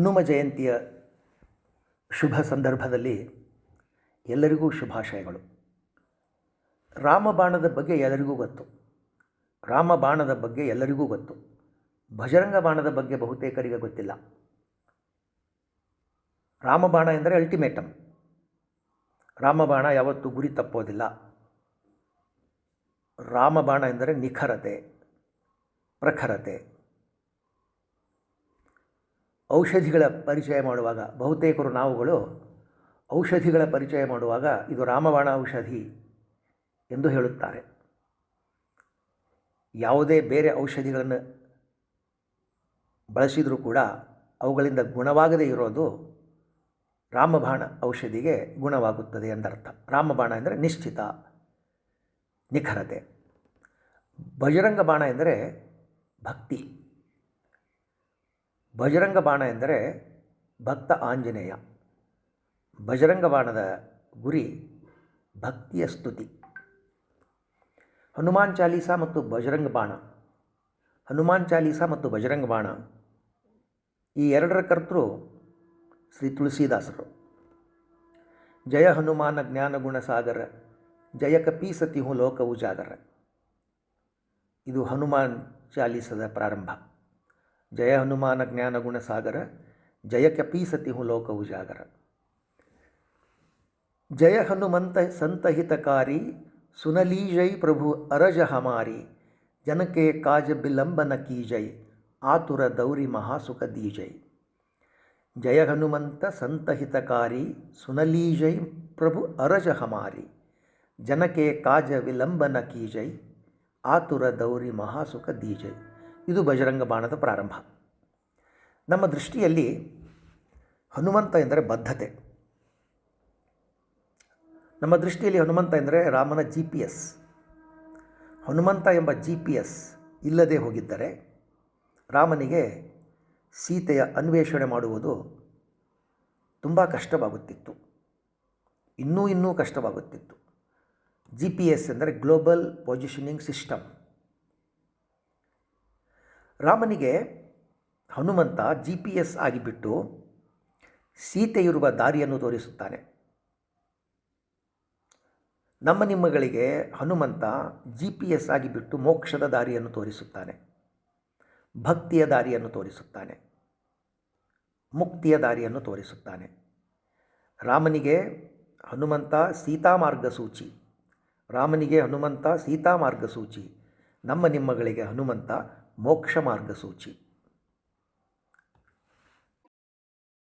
ಹನುಮ ಜಯಂತಿಯ ಶುಭ ಸಂದರ್ಭದಲ್ಲಿ ಎಲ್ಲರಿಗೂ ಶುಭಾಶಯಗಳು. ರಾಮಬಾಣದ ಬಗ್ಗೆ ಎಲ್ಲರಿಗೂ ಗೊತ್ತು. ರಾಮಬಾಣದ ಬಗ್ಗೆ ಎಲ್ಲರಿಗೂ ಗೊತ್ತು. ಭಜರಂಗ ಬಾಣದ ಬಗ್ಗೆ ಬಹುತೇಕರಿಗೆ ಗೊತ್ತಿಲ್ಲ. ರಾಮಬಾಣ ಎಂದರೆ ಅಲ್ಟಿಮೇಟಮ್ ರಾಮಬಾಣ ಯಾವತ್ತೂ ಗುರಿ ತಪ್ಪೋದಿಲ್ಲ. ರಾಮಬಾಣ ಎಂದರೆ ನಿಖರತೆ, ಪ್ರಖರತೆ. ಔಷಧಿಗಳ ಪರಿಚಯ ಮಾಡುವಾಗ, ಬಹುತೇಕರು ನಾವುಗಳು ಔಷಧಿಗಳ ಪರಿಚಯ ಮಾಡುವಾಗ ಇದು ರಾಮಬಾಣ ಔಷಧಿ ಎಂದು ಹೇಳುತ್ತಾರೆ. ಯಾವುದೇ ಬೇರೆ ಔಷಧಿಗಳನ್ನು ಬಳಸಿದರೂ ಕೂಡ ಅವುಗಳಿಂದ ಗುಣವಾಗದೇ ಇರೋದು ರಾಮಬಾಣ ಔಷಧಿಗೆ ಗುಣವಾಗುತ್ತದೆ ಎಂದರ್ಥ. ರಾಮಬಾಣ ಎಂದರೆ ನಿಶ್ಚಿತ ನಿಖರತೆ. ಬಜರಂಗ ಬಾಣ ಎಂದರೆ ಭಕ್ತಿ. ಬಜರಂಗ ಬಾಣ ಎಂದರೆ ಭಕ್ತ ಆಂಜನೇಯ. ಬಜರಂಗ ಬಾಣದ ಗುರಿ ಭಕ್ತಿಯ ಸ್ತುತಿ. ಹನುಮಾನ್ ಚಾಲೀಸ ಮತ್ತು ಬಜರಂಗ ಬಾಣ ಹನುಮಾನ್ ಚಾಲೀಸ ಮತ್ತು ಬಜರಂಗ ಬಾಣ ಈ ಎರಡರ ಕರ್ತೃ ಶ್ರೀ ತುಳಸಿದಾಸರು. ಜಯ ಹನುಮಾನ ಜ್ಞಾನ ಗುಣ ಸಾಗರ, ಜಯ ಕಪೀಸತಿಹು ಲೋಕವು ಜಾಗರ ಇದು ಹನುಮಾನ್ ಚಾಲೀಸದ ಪ್ರಾರಂಭ. ಜಯ ಹನುಮಾನ ಜ್ಞಾನ ಗುಣ ಸಾಗರ, ಜಯ ಕಪೀಸತಿ ಹು ಲೋಕ ಉಜಾಗರ ಜಯ ಹನುಮಂತ ಸಂತಹಿತಕಾರಿ ಸುನಲೀಜೈ ಪ್ರಭು ಅರಜ ಹಮಾರಿ ಜನಕ್ಕೆ ಕಾಜ ಬಿಲಂಬನ ಕೀಜೈ, ಆತುರ ದೌರಿ ಮಹಾಸುಖ ದೀಜೈ. ಜಯ ಹನುಮಂತ ಸಂತಹಿತಕಾರಿ ಸುನಲೀಜೈ ಪ್ರಭು ಅರಜ ಹಮಾರಿ ಜನಕ್ಕೆ ಕಾಜ ವಿಲಂಬನ ಕೀಜೈ, ಆತುರ ದೌರಿ ಮಹಾಸುಖ ದೀಜೈ. ಇದು ಬಜರಂಗ ಬಾಣದ ಪ್ರಾರಂಭ. ನಮ್ಮ ದೃಷ್ಟಿಯಲ್ಲಿ ಹನುಮಂತ ಎಂದರೆ ಬದ್ಧತೆ. ನಮ್ಮ ದೃಷ್ಟಿಯಲ್ಲಿ ಹನುಮಂತ ಎಂದರೆ ರಾಮನ ಜಿ ಪಿ ಎಸ್ ಹನುಮಂತ ಎಂಬ ಜಿ ಪಿ ಎಸ್ ಇಲ್ಲದೆ ಹೋಗಿದ್ದರೆ ರಾಮನಿಗೆ ಸೀತೆಯ ಅನ್ವೇಷಣೆ ಮಾಡುವುದು ತುಂಬ ಕಷ್ಟವಾಗುತ್ತಿತ್ತು. ಇನ್ನೂ ಇನ್ನೂ ಕಷ್ಟವಾಗುತ್ತಿತ್ತು. ಜಿ ಪಿ ಎಸ್ ಎಂದರೆ ಗ್ಲೋಬಲ್ ಪೊಸಿಷನಿಂಗ್ ಸಿಸ್ಟಮ್ ರಾಮನಿಗೆ ಹನುಮಂತ ಜಿ ಪಿ ಎಸ್ ಆಗಿಬಿಟ್ಟು ಸೀತೆ ಇರುವ ದಾರಿಯನ್ನು ತೋರಿಸುತ್ತಾನೆ. ನಮ್ಮ ನಿಮ್ಮಗಳಿಗೆ ಹನುಮಂತ ಜಿ ಪಿ ಎಸ್ ಆಗಿಬಿಟ್ಟು ಮೋಕ್ಷದ ದಾರಿಯನ್ನು ತೋರಿಸುತ್ತಾನೆ. ಭಕ್ತಿಯ ದಾರಿಯನ್ನು ತೋರಿಸುತ್ತಾನೆ. ಮುಕ್ತಿಯ ದಾರಿಯನ್ನು ತೋರಿಸುತ್ತಾನೆ. ರಾಮನಿಗೆ ಹನುಮಂತ ಸೀತಾ ಮಾರ್ಗಸೂಚಿ ರಾಮನಿಗೆ ಹನುಮಂತ ಸೀತಾ ಮಾರ್ಗಸೂಚಿ ನಮ್ಮ ನಿಮ್ಮಗಳಿಗೆ ಹನುಮಂತ మోక్ష మార్గసూచి.